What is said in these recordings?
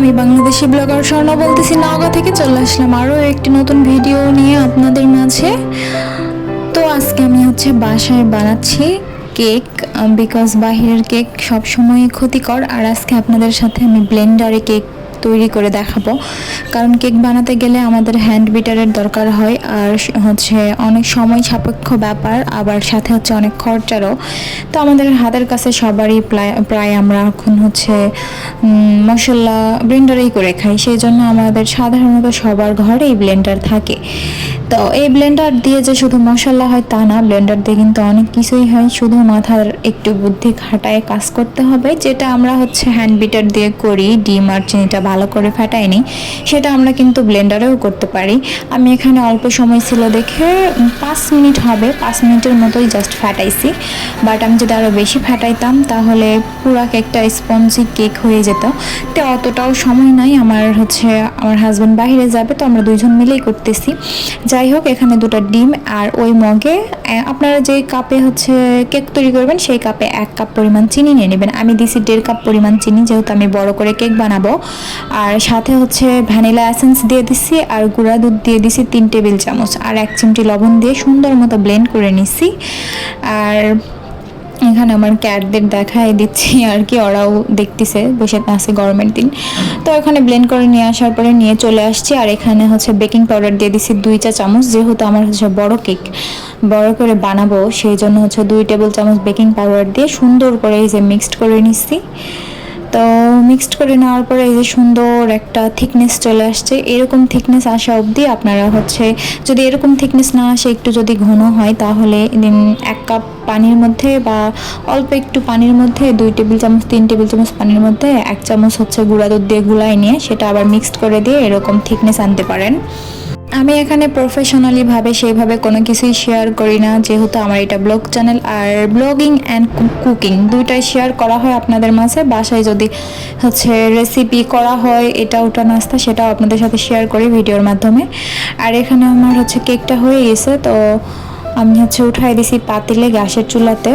আমি বাংলাদেশি ব্লগার স্বর্ণ বলতেছি। নওগাঁ থেকে চলে আসলাম আরও একটি নতুন ভিডিও নিয়ে আপনাদের মাঝে। তো আজকে আমি হচ্ছে বাসায় বানাচ্ছি কেক বিকজ বাহিরের কেক সবসময় ক্ষতিকর। আর আজকে আপনাদের সাথে আমি ব্লেন্ডারে কেক তৈরি করে দেখাবো। কারণ কেক বানাতে গেলে আমাদের হ্যান্ড বিটারের দরকার হয়, আর হচ্ছে অনেক সময় সাপেক্ষ ব্যাপার, আবার সাথে হচ্ছে অনেক খরচারও। তো আমাদের হাতের কাছে সবারই প্রায় আমরা এখন হচ্ছে মশলা ব্লেন্ডারেই করে খাই। সেই জন্য আমাদের সাধারণত সবার ঘরেই ব্লেন্ডার থাকে। তো এই ব্লেন্ডার দিয়ে যে শুধু মশলা হয় তা না ব্লেন্ডার দিয়ে কিন্তু অনেক কিছুই হয়। শুধু মাথার একটু বুদ্ধি খাটায় কাজ করতে হবে, যেটা আমরা হচ্ছে হ্যান্ড বিটার দিয়ে করি, ডিম আর চিনিটা ভালো করে ফাটাই নিই সেটা আমরা কিন্তু ব্লেন্ডারেও করতে পারি। আমি এখানে অল্প সময় ছিল দেখে পাঁচ মিনিট হবে, পাঁচ মিনিটের মতোই জাস্ট ফাটাইছি। বাট আমি যদি আরও বেশি ফাটাইতাম, তাহলে পুরা কেকটা স্পঞ্জি কেক হয়ে যেত। তো অতটাও সময় নাই, আমার হচ্ছে, আমার হাজব্যান্ড বাইরে যাবে, তো আমরা দুইজন মিলেই করতেছি। যাই হোক, এখানে দুটো ডিম আর ওই মগে আপনারা যে কাপে হচ্ছে কেক তৈরি করবেন, সেই কাপে এক কাপ পরিমাণ চিনি নিয়ে নেবেন। আমি দিছি দেড় কাপ পরিমাণ চিনি, যেহেতু আমি বড় করে কেক বানাবো। আর সাথে হচ্ছে ভ্যানিলা এসেন্স দিয়ে দিছি আর গুঁড়া দুধ দিয়ে দিছি তিন টেবিল চামচ আর এক চিমটি লবণ দিয়ে সুন্দর মতো ব্লেন্ড করে নিছি। আর এখানে আমার ক্যাটদের দেখাই দিচ্ছি আর কি, ওরাও দেখতেছে, বসে আছে গরমের দিন। তো এখানে ব্লেন্ড করে নিয়ে আসার পরে নিয়ে চলে আসছি আর এখানে হচ্ছে বেকিং পাউডার দিয়ে দিচ্ছি দুই চা চামচ, যেহেতু আমার হচ্ছে বড় কেক, বড় করে বানাবো, সেই জন্য হচ্ছে দুই টেবিল চামচ বেকিং পাউডার দিয়ে সুন্দর করে এই যে মিক্সড করে নিচ্ছি তো মিক্সড করে নেওয়ার পরে এই যে সুন্দর একটা থিকনেস চলে আসছে, এরকম থিকনেস আসা অবধি আপনারা হচ্ছে যদি এরকম থিকনেস না আসে, একটু যদি ঘন হয়, তাহলে এক কাপ পানির মধ্যে বা অল্প একটু পানির মধ্যে, দুই টেবিল চামচ, তিন টেবিল চামচ পানির মধ্যে এক চামচ হচ্ছে গুঁড়া দুধ দিয়ে গুলাই নিয়ে সেটা আবার মিক্সড করে দিয়ে এরকম থিকনেস আনতে পারেন। আমি এখানে প্রফেশনালিভাবে সেইভাবে কোনো কিছুই শেয়ার করি না, যেহেতু আমার এটা ব্লগ চ্যানেল আর ব্লগিং অ্যান্ড কুকিং দুইটাই শেয়ার করা হয় আপনাদের মাঝে। বাসায় যদি হচ্ছে রেসিপি করা হয়, এটা ওটা নাস্তা, সেটাও আপনাদের সাথে শেয়ার করি ভিডিওর মাধ্যমে। আর এখানে আমার হচ্ছে কেকটা হয়ে গেছে, তো আমি হচ্ছে উঠাই দিছি পাতিলে গ্যাসের চুলাতে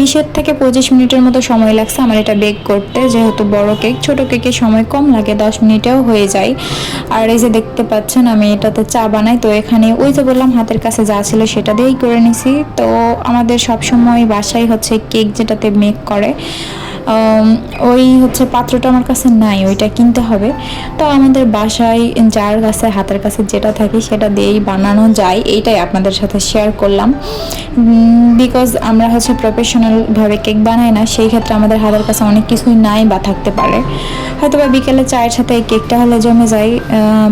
বিশের থেকে পঁচিশ মিনিটের মতো সময় লাগছে আমার এটা বেক করতে। যেহেতু বড় কেক ছোট কেকের সময় কম লাগে, দশ মিনিটেও হয়ে যায়। আর এই যে দেখতে পাচ্ছেন, আমি এটাতে চা বানাই, তো এখানে ওই যে বললাম, হাতের কাছে যা ছিল সেটা দিয়েই করে নিছি। তো আমাদের সব সময় বাসায় হচ্ছে কেক যেটাতে মেক করে ওই হচ্ছে পাত্রটা আমার কাছে নাই, ওইটা কিনতে হবে। তো আমাদের বাসায় যার কাছে, হাতের কাছে যেটা থাকে সেটা দিয়েই বানানো যায়, এইটাই আপনাদের সাথে শেয়ার করলাম। বিকজ আমরা হচ্ছে প্রফেশনালভাবে কেক বানাই না, সেই ক্ষেত্রে আমাদের হাতের কাছে অনেক কিছুই নাই বা থাকতে পারে। হয়তো বা বিকেলে চায়ের সাথে এই কেকটা হলে জমে যায়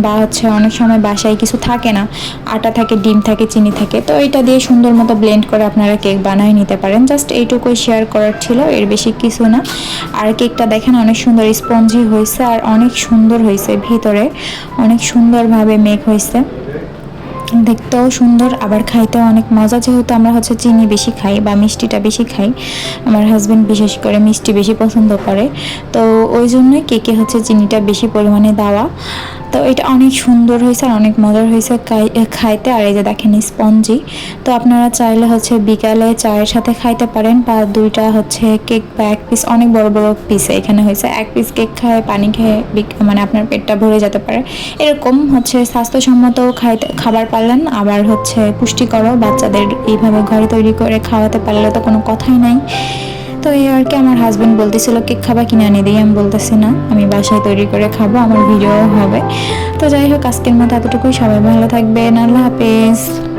বা হচ্ছে অনেক সময় বাসায় কিছু থাকে না। আটা থাকে, ডিম থাকে, চিনি থাকে। তো এটা দিয়ে সুন্দর মতো ব্লেন্ড করে আপনারা কেক বানায় নিতে পারেন। জাস্ট এইটুকুই শেয়ার করার ছিল, এর বেশি কিছু না। আর কেকটা দেখেন অনেক সুন্দর স্পঞ্জি হয়েছে, আর অনেক সুন্দর হয়েছে ভিতরে। অনেক সুন্দরভাবে মেক হয়েছে। দেখতেও সুন্দর, আবার খাইতেও অনেক মজা। যেহেতু আমরা হচ্ছে চিনি বেশি খাই বা মিষ্টিটা বেশি খাই, আমার হাজব্যান্ড বিশেষ করে মিষ্টি বেশি পছন্দ করে। তো ওই জন্যই কেকে হচ্ছে চিনিটা বেশি পরিমাণে দেওয়া। তো এটা অনেক সুন্দর হয়েছে আর অনেক মজার হয়েছে খাই- খাইতে। আর এই যে দেখেন স্পঞ্জি। তো আপনারা চাইলে হচ্ছে বিকালে চায়ের সাথে খাইতে পারেন বা দুইটা হচ্ছে কেক বা এক পিস অনেক বড় বড় পিস এখানে হয়েছে। এক পিস কেক খায়, পানি খেয়ে মানে আপনার পেটটা ভরে যেতে পারে। এরকম হচ্ছে স্বাস্থ্যসম্মত খাইতে, খাবার পারলেন আবার হচ্ছে পুষ্টিকরও বাচ্চাদের এইভাবে ঘরে তৈরি করে খাওয়াতে পারলে তো কোনো কথাই নাই। তো এই আর কি আমার হাজব্যান্ড বলতেছিল, কেক খাবা কিনে আনি দিই, আমি বলতেছি, না, আমি বাসায় তৈরি করে খাব, আমার ভিডিও হবে। তো যাই হোক, আজকের মতো এতটুকুই। সবাই ভালো থাকবেন, আল্লাহ হাফেজ।